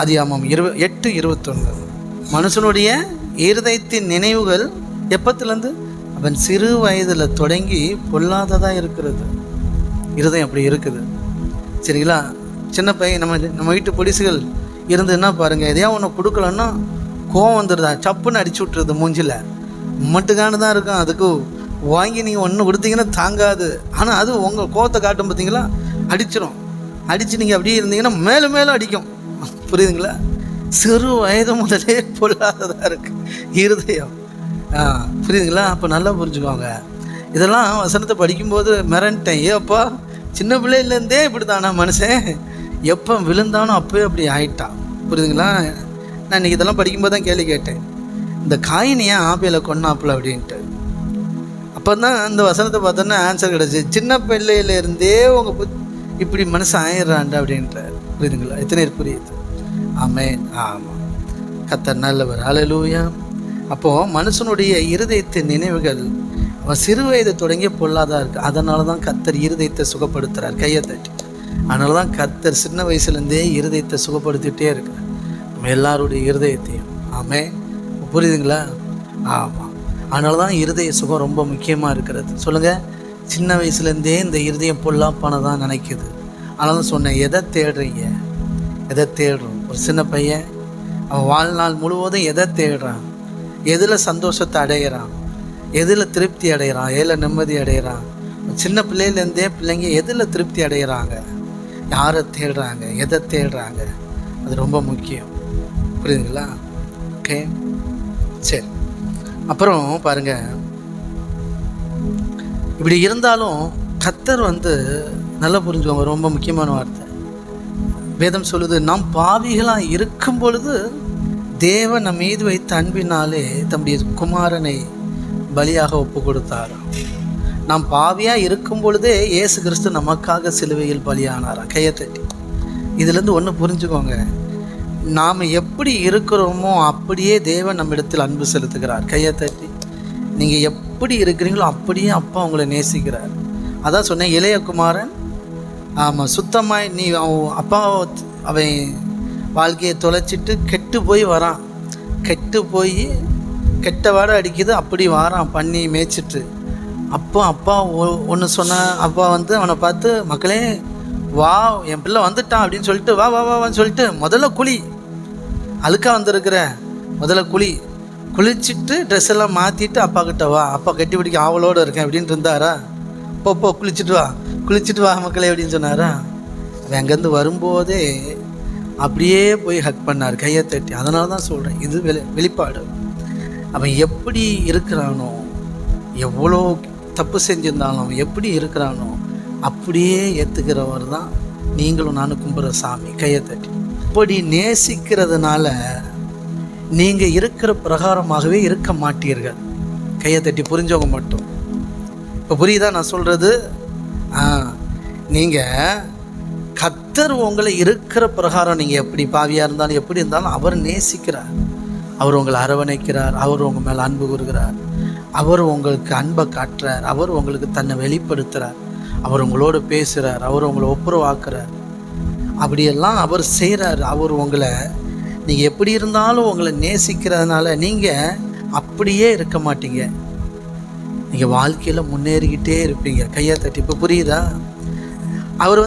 அதிகாமம் இரு எட்டு இருபத்தொன்று மனுஷனுடைய இருதயத்தின் நினைவுகள் எப்பத்துலேருந்து? அவன் சிறு வயதில் தொடங்கி பொல்லாததாக இருக்கிறது. இருதயம் அப்படி இருக்குது. சரிங்களா? சின்ன பையன் நம்ம நம்ம வீட்டு பொடிசுகள் இருந்ததுன்னா பாருங்கள் எதையா ஒன்று கொடுக்கலன்னா கோவம் வந்துடுதா சப்புன்னு அடிச்சு விட்டுருது மூஞ்சில். மட்டுக்கானு தான் இருக்கும் அதுக்கு வாங்கி நீங்கள் ஒன்று கொடுத்தீங்கன்னா தாங்காது. ஆனால் அது உங்கள் கோவத்தை காட்டும் பார்த்தீங்களா அடிச்சிடும் அடித்து நீங்கள் அப்படியே இருந்தீங்கன்னா மேலும் மேலும் அடிக்கும். புரியுதுங்களா? சிறு வயது முதலே பொல்லாததாக இருக்குது இருதயம். ஆ புரியுதுங்களா? அப்போ நல்லா புரிஞ்சுக்கோங்க. இதெல்லாம் வசனத்தை படிக்கும்போது மிரண்டேன். ஏப்பா சின்ன பிள்ளையிலேருந்தே இப்படி தானா மனுஷன்? எப்போ விழுந்தானோ அப்போயே அப்படி ஆயிட்டான் புரியுதுங்களா? நான் இன்னைக்கு இதெல்லாம் படிக்கும்போது தான் கேள்வி கேட்டேன். இந்த காயின் ஏன் ஆப்பிள கொன்னாப்புல அப்படின்ட்டு. அப்போ தான் இந்த வசனத்தை பார்த்தோன்னா ஆன்சர் கிடச்சி சின்ன பிள்ளையிலேருந்தே உங்கள் புத் இப்படி மனசு ஆயிடுறான்டா அப்படின்றார். புரியுதுங்களா? எத்தனை பேர் புரியுது? அமேன் ஆமாம். கத்தர் நல்லவர். அலலூயா அப்போது மனுஷனுடைய இருதயத்தின் நினைவுகள் அவன் சிறு வயது தொடங்கிய பொல்லாதான் இருக்கு. அதனால தான் கத்தர் இருதயத்தை சுகப்படுத்துகிறார் கையை தட்டி. அதனால தான் கத்தர் சின்ன வயசுலேருந்தே இருதயத்தை சுகப்படுத்திட்டே இருக்கிறார். நம்ம எல்லாருடைய இருதயத்தையும். ஆமே புரியுதுங்களா? ஆமாம். அதனால தான் இருதய சுகம் ரொம்ப முக்கியமாக இருக்கிறது. சொல்லுங்கள் சின்ன வயசுலேருந்தே இந்த இருதயம் பொல்லாப்பானதான் நினைக்குது. அதனால தான் சொன்னேன் எதை தேடுறீங்க? எதை தேடுறோம்? ஒரு சின்ன பையன் அவன் வாழ்நாள் முழுவதும் எதை தேடுறான்? எதில் சந்தோஷத்தை அடைகிறான்? எதில் திருப்தி அடைகிறான்? எதில் நிம்மதி அடைகிறான்? சின்ன பிள்ளையிலேருந்தே பிள்ளைங்க எதில் திருப்தி அடைகிறாங்க? யாரை தேடுறாங்க? எதை தேடுறாங்க? அது ரொம்ப முக்கியம். புரியுதுங்களா? ஓகே சரி. அப்புறம் பாருங்கள் இப்படி இருந்தாலும் கத்தர் வந்து நல்லா புரிஞ்சுக்கோங்க. ரொம்ப முக்கியமான வார்த்தை. வேதம் சொல்லுது நாம் பாவிகளாக இருக்கும் பொழுது தேவன் நம் மீது வைத்த அன்பினாலே தம்முடைய குமாரனை பலியாக ஒப்பு கொடுத்தார் நாம் பாவியாக இருக்கும் பொழுதே இயேசு கிறிஸ்து நமக்காக சிலுவையில் பலியானாராம் கையை தட்டி இதுலேருந்து ஒன்று புரிஞ்சுக்கோங்க. நாம் எப்படி இருக்கிறோமோ அப்படியே தேவன் நம்மிடத்தில் அன்பு செலுத்துகிறார். கையை தட்டி நீங்கள் எப்படி இருக்கிறீங்களோ அப்படியே அப்பா உங்களை நேசிக்கிறார். அதான் சொன்னேன் இளையகுமாரன் ஆமாம் சுத்தமாக நீ அவன் அப்பா அவன் வாழ்க்கையை தொலைச்சிட்டு கெட்டு போய் வரான். கெட்டு போய் கெட்ட வாடை அடிக்குது அப்படி வாரான் பண்ணி மேய்ச்சிட்டு. அப்போ அப்பா ஒன்று சொன்ன அப்பா வந்து அவனை பார்த்து மக்களே வா என் பிள்ளை வந்துட்டான் அப்படின்னு சொல்லிட்டு வா வா வான்னு சொல்லிட்டு முதல்ல குழி அழுக்கா வந்திருக்கிற முதல்ல குழி குளிச்சுட்டு ட்ரெஸ் எல்லாம் மாற்றிட்டு அப்பா கிட்ட வா. அப்பா கட்டி பிடிக்க ஆவலோடு இருக்கேன் அப்படின்ட்டு இருந்தாரா? போ போ குளிச்சுட்டு வா குளிச்சுட்டு வா மக்களே அப்படின்னு சொன்னாரா? அவன் அங்கேருந்து வரும்போதே அப்படியே போய் ஹக் பண்ணார் கையை தட்டி. அதனால தான் சொல்கிறேன் இது வெளி வெளிப்பாடு. அவன் எப்படி இருக்கிறானோ எவ்வளோ தப்பு செஞ்சிருந்தாலும் எப்படி இருக்கிறானோ அப்படியே ஏற்றுக்கிறவர் தான் நீங்களும் நானும் கும்புற சாமி கையை தட்டி. இப்படி நேசிக்கிறதுனால நீங்கள் இருக்கிற பிரகாரமாகவே இருக்க மாட்டீர்கள். கையை தட்டி புரிஞ்சவங்க மட்டும். இப்போ புரியுதா நான் சொல்கிறது ஆ நீங்கள் கத்தர் உங்களை இருக்கிற பிரகாரம் நீங்கள் எப்படி பாவியாக இருந்தாலும் எப்படி இருந்தாலும் அவர் நேசிக்கிறார். அவர் உங்களை அரவணைக்கிறார். அவர் உங்கள் மேலே அன்பு கூறுகிறார். அவர் உங்களுக்கு அன்பை காட்டுறார். அவர் உங்களுக்கு தன்னை வெளிப்படுத்துகிறார் அவர் உங்களோடு பேசுகிறார் அவர் உங்களை ஒப்புரவாக்குறார். அப்படியெல்லாம் அவர் செய்கிறார் அவர் உங்களை நீங்கள் எப்படி இருந்தாலும் உங்களை நேசிக்கிறதுனால நீங்கள் அப்படியே இருக்க மாட்டீங்க. நீங்கள் வாழ்க்கையில் முன்னேறிக்கிட்டே இருப்பீங்க. கையை தட்டி இப்போ புரியுதா? அவர் வந்து